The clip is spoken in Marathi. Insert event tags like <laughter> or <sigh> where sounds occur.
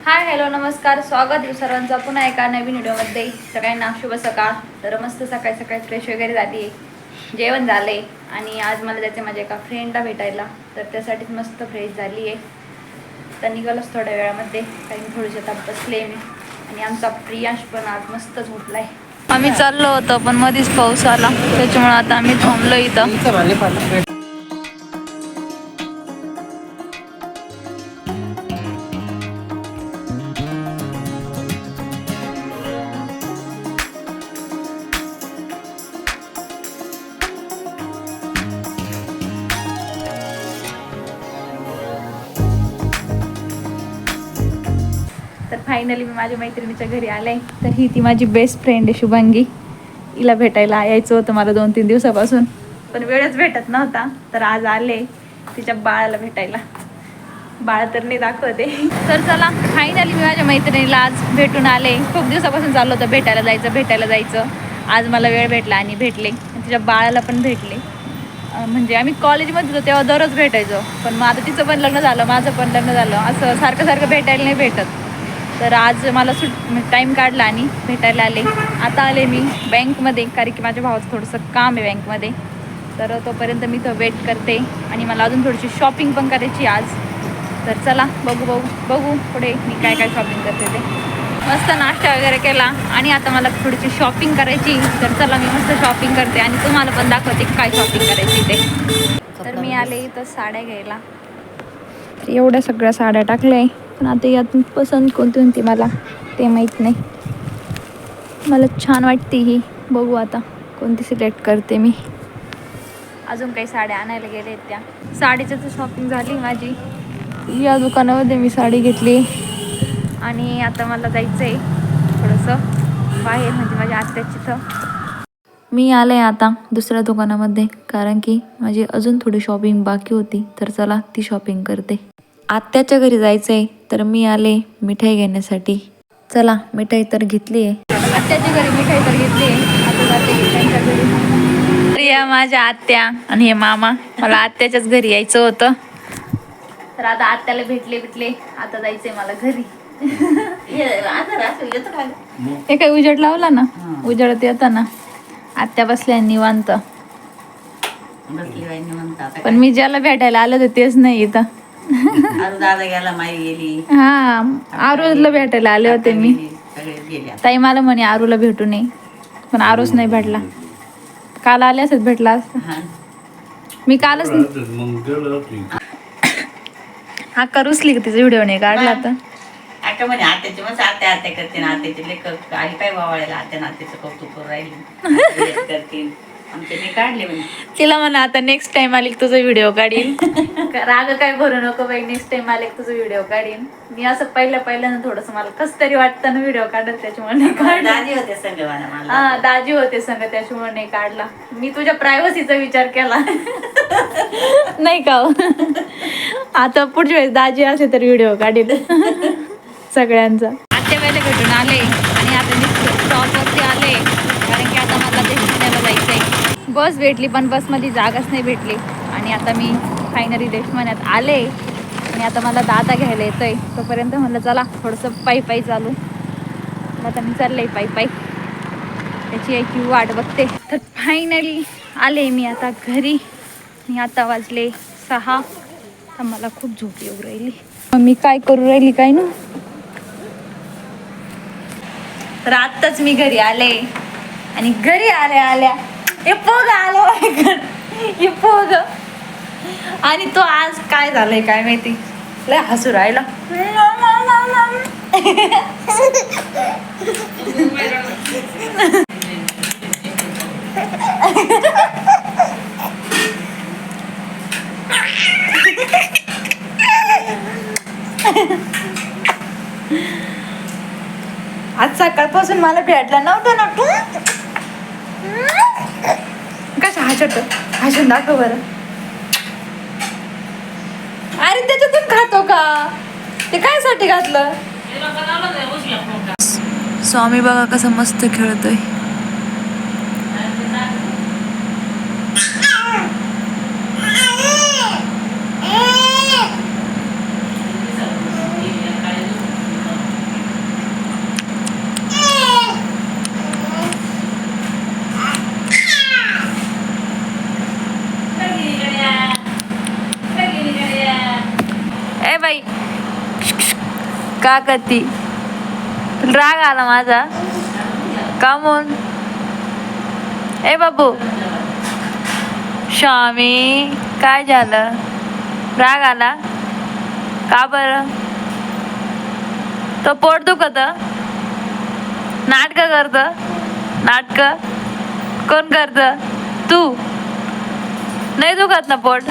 हाय हॅलो नमस्कार. स्वागत आहे सर्वांचं. पुन्हा एका नवीन व्हिडिओमध्ये. सगळ्यांना शुभ सकाळ. तर मस्त सकाळी सकाळी फ्रेश वगैरे झाली आहे जेवण झाले आणि आज मला जायचं माझ्या एका फ्रेंडला भेटायला. तर त्यासाठीच मस्त फ्रेश झाली आहे तर निघालोच थोड्या वेळामध्ये. काही थोडीशी आता बसले मी. आणि आमचा प्रियांश पण आज मस्त झोपलाय आम्ही चाललो होतो पण मध्येच पाऊस आला. त्याच्यामुळे आता आम्ही थांबलो इथं. तर फायनली मी माझ्या मैत्रिणीच्या घरी आले. तर ही ती माझी बेस्ट फ्रेंड आहे शुभांगी. हिला भेटायला यायचं होतं मला दोन तीन दिवसापासून. पण वेळच भेटत नव्हता. तर आज आले तिच्या बाळाला भेटायला. बाळ तर नाही दाखवते. तर चला फायनली मी माझ्या मैत्रिणीला आज भेटून आले. खूप दिवसापासून चालू होतं भेटायला जायचं भेटायला जायचं. आज मला वेळ भेटला आणि भेटले. तिच्या बाळाला पण भेटले. म्हणजे आम्ही कॉलेजमध्ये होतो तेव्हा दररोज भेटायचो. पण मग आता तिचं पण लग्न झालं माझं पण लग्न झालं. असं सारखं सारखं भेटायला नाही भेटत. तर आज मला सुट टाईम काढला आणि भेटायला आले. आता आले मी बँकमध्ये कारण की माझ्या भावाचं थोडंसं काम आहे बँकमध्ये तर तोपर्यंत मी तो वेट करते आणि मला अजून थोडीशी शॉपिंग पण करायची आज. तर चला बघू बघू बघू पुढे मी काय काय शॉपिंग करते ते. मस्त नाश्ता वगैरे केला आणि आता मला थोडीशी शॉपिंग करायची तर चला मी मस्त शॉपिंग करते आणि तुम्हाला पण दाखवते काय शॉपिंग करायची ते. तर मी आले इथं साड्या घ्यायला. एवढ्या सगळ्या साड्या टाकल्या आहे. पण आता यातून पसंत कोणती होती मला ते माहीत नाही. मला छान वाटते ही. बघू आता कोणती सिलेक्ट करते मी. अजून काही साड्या आणायला गेले आहेत त्या. साडीचं तर शॉपिंग झाली माझी. या दुकानामध्ये मी साडी घेतली. आणि आता मला जायचं आहे थोडंसं बाहेर म्हणजे माझ्या आत्याची तर मी आले आता दुसऱ्या दुकानामध्ये कारण की माझी अजून थोडी शॉपिंग बाकी होती तर चला ती शॉपिंग करते. आत्याच्या घरी जायचं आहे तर मी आले मिठाई घेण्यासाठी. चला मिठाई तर घेतली आहे आत्याच्या घरी मिठाई तर घेतली आहे आता जाते त्यांच्या घरी. प्रिया माझ्या आत्या आणि हे मामा मला आत्याच्याच घरी यायचं होतं. तर आता आत्याला भेटले भेटले. आता जायचंय मला घरी. हे काय उजेड लावला ना? उजेडत येताना. आत्या बसल्या निवांत. बसली बाई निवांत आता पण मी ज्याला भेटायला आलं तर तेच नाही इथं. <laughs> आरू दादा गेला माई गेली. हा आरूला भेटायला आले होते मी. ताई मला म्हणे आरूला भेटू नये. पण आरूच नाही भेटला. काल आले असत भेटला असता. हा. मी कालच हा करूसली का तिचा व्हिडिओ नाही काढला तर. आता म्हणे आत्याची मस्त आत्या आत्या करते ना आत्याचे लेखक आई काय वावळायला आत्या नात्याचं कौतुक करून राहिली. करतील. आमचे मी काढले म्हणे. तिला म्हणा आता नेक्स्ट टाइम आली तुझा व्हिडिओ काढीन. <laughs> राग काय भरू नको बाई नेक्स्ट टाइम आले तुझा व्हिडिओ काढीन. मी असं पहिल्या पहिल्यांदा थोडस मला कस तरी वाटतं ना व्हिडिओ काढत त्याच्यामुळे नाही दादी होते संग मला हा दाजी होते संग त्याच्यामुळे नाही काढला. मी तुझ्या प्रायव्हसीचा विचार केला. <laughs> नाही का हो? आता पुढच्या वेळेस दाजी असे तर व्हिडिओ काढील सगळ्यांचा. आत्या वेळेला भेटून आले आणि आता मी स्टॉपवरती आले. कारण की आता मला ते पुण्याला जायचंय. बस भेटली पण बसमध्ये जागाच नाही भेटली. आणि आता मी फायनली देशमान्यात आले. आणि आता मला दादा घ्यायला येतो आहे तोपर्यंत म्हणलं चला थोडंसं पायी पायी चालू. आता मी चाललंय पायी पायी. त्याची एक वाट बघते. तर फायनली आले मी आता घरी. मी आता वाजले सहा. तर मला खूप झोप येऊ राहिली. मग मी काय करू राहिली काय ना? तर आत्ताच मी घरी आले. आणि घरी आल्या आल्या हे पोग आलो हे पोग. आणि तो आज काय झालंय काय माहिती? लय हसू राहिला. आज सकाळपासून मला भेटला नव्हता ना. तू कशा हसत हसून दाखव बरं. त्याच्यातून खातो का? ते काय साठी घातलं स्वामी बघा कसं मस्त खेळतोय. ए बाई. का करती राग आला माझा. का म्हणून ए बाबू. स्वामी काय झालं? राग आला. का बरं? तो पोट दुखत? नाटकं करत? नाटकं? कोण करत? तू. नाही दुखत ना पोट?